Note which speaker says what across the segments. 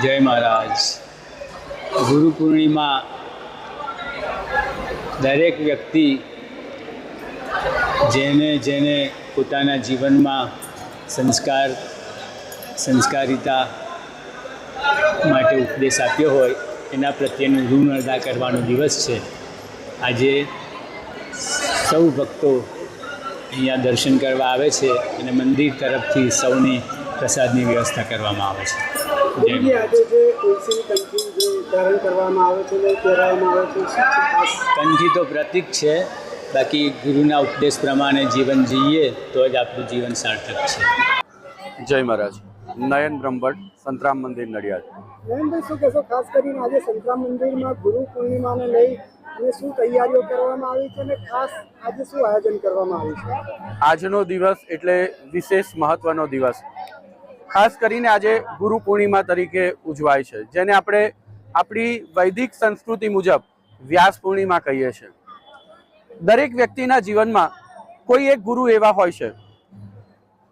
Speaker 1: જય મહારાજ. ગુરુ પૂર્ણિમા દરેક વ્યક્તિ જેને જેને પોતાના જીવનમાં સંસ્કાર, સંસ્કારિતા માટે ઉપદેશ આપ્યો હોય, એના પ્રત્યેનું ઋણ અદા કરવાનો દિવસ છે. આજે સૌ ભક્તો અહીંયા દર્શન કરવા આવે છે અને મંદિર તરફથી સૌની પ્રસાદની વ્યવસ્થા કરવામાં આવે છે.
Speaker 2: કંઠી
Speaker 1: તો પ્રતિક છે બાકી ગુરુના ઉપદેશ પ્રમાણે જીવન જીવીએ તો જ આપણું જીવન સાર્થક છે.
Speaker 3: જય મહારાજ. નયન બ્રહ્મભટ્ટ સંતરામ મંદિર નડિયાદ.
Speaker 2: નયનભાઈ શું કહેશો? ખાસ કરીને આજે સંતરામ મંદિરમાં ગુરુ પૂર્ણિમાને લઈ અને શું તૈયારીઓ કરવામાં આવી છે અને ખાસ આજે શું આયોજન કરવામાં આવ્યું છે?
Speaker 3: આજનો દિવસ એટલે વિશેષ મહત્વનો દિવસ. ખાસ કરીને આજે ગુરુ પૂર્ણિમા તરીકે ઉજવાય છે, જેને આપણે આપણી વૈદિક સંસ્કૃતિ મુજબ વ્યાસ પૂર્ણિમા કહીએ છીએ. દરેક વ્યક્તિના જીવનમાં કોઈ એક ગુરુ એવા હોય છે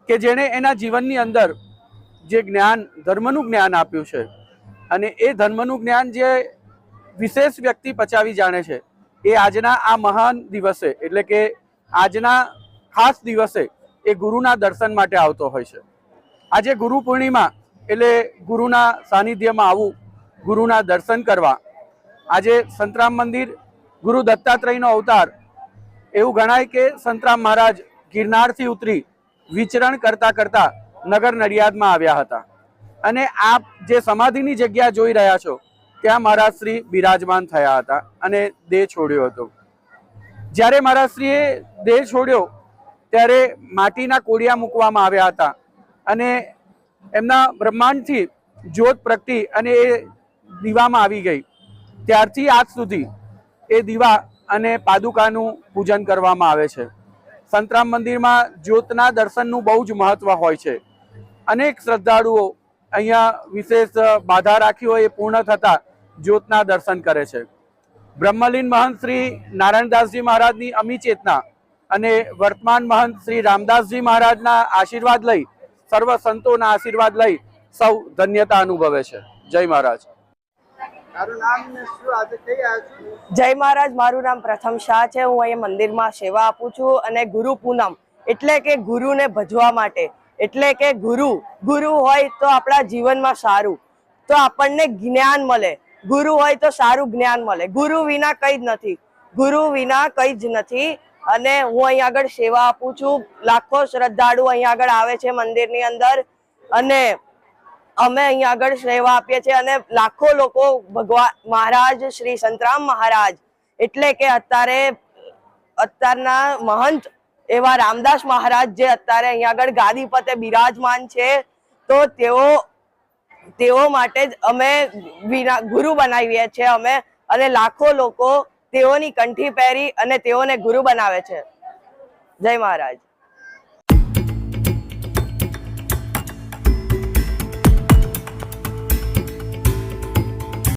Speaker 3: કે જેણે એના જીવનની અંદર જે જ્ઞાન, ધર્મનું જ્ઞાન આપ્યું છે અને એ ધર્મનું જ્ઞાન જે વિશેષ વ્યક્તિ પચાવી જાણે છે, એ આજના આ મહાન દિવસે એટલે કે આજના ખાસ દિવસે એ ગુરુના દર્શન માટે આવતો હોય છે. આજે ગુરુ પૂર્ણિમા એટલે ગુરુના સાનિધ્યમાં આવવું ગુરુના દર્શન કરવા. આજે સંતરામ મંદિર, ગુરુ દત્તાત્રેયનો અવતાર. એવું ગણાય કે સંતરામ મહારાજ ગિરનારથી ઉતરી વિચરણ કરતા કરતા નગર નડિયાદમાં આવ્યા હતા. અને આપ જે સમાધિની જગ્યા જોઈ રહ્યા છો, ત્યાં મહારાજ શ્રી બિરાજમાન થયા હતા અને દેહ છોડ્યો હતો. જ્યારે મહારાજ શ્રીએ દેહ છોડ્યો, ત્યારે માટીના કોડિયા મૂકવામાં આવ્યા હતા. અને એમના બ્રહ્માંડથી જ્યોત પ્રગટી અને એ દીવામાં આવી ગઈ. ત્યારથી આજ સુધી એ દીવા અને પાદુકાનું પૂજન કરવામાં આવે છે. સંતરામ મંદિરમાં જ્યોતના દર્શનનું બહુ જ મહત્વ હોય છે. અનેક શ્રદ્ધાળુઓ અહીંયા વિશેષ બાધા રાખી હોય એ પૂર્ણ થતા જ્યોતના દર્શન કરે છે. બ્રહ્મલીન મહંત શ્રી નારાયણદાસજી મહારાજની અમી ચેતના અને વર્તમાન મહંત શ્રી રામદાસજી મહારાજના આશીર્વાદ લઈ સર્વ સંતોના આશીર્વાદ લઈ સૌ ધન્યતા અનુભવે છે. જય મહારાજ.
Speaker 4: જય મહારાજ મારું નામ પ્રથમ શાહ છે. હું અહીંયા મંદિરમાં સેવા આપું છું અને ગુરુ પૂનમ એટલે કે ગુરુને ભજવા માટે. એટલે કે ગુરુ ગુરુ હોય તો આપણા જીવનમાં સારું તો આપણને જ્ઞાન મળે. ગુરુ હોય તો સારું જ્ઞાન મળે. ગુરુ વિના કંઈ જ નથી. ગુરુ વિના કંઈ જ નથી. અને હું અહીંયા આગળ સેવા આપું છું. લાખો શ્રદ્ધાળુ અહીંયા આગળ આવે છે મંદિરની અંદર અને અમે અહીંયા આગળ સેવા આપીએ છીએ અને લાખો લોકો ભગવાન મહારાજ, શ્રી સંતરામ મહારાજ એટલે કે અત્યારે અત્યારના મહંત એવા રામદાસ મહારાજ જે અત્યારે અહીંયા આગળ ગાદી પતે બિરાજમાન છે, તો તેઓ તેઓ માટે જ અમે ગુરુ બનાવીએ છીએ અમે અને લાખો લોકો તેઓની કંઠી પહેરી અને તેઓને ગુરુ બનાવે છે. જય મહારાજ.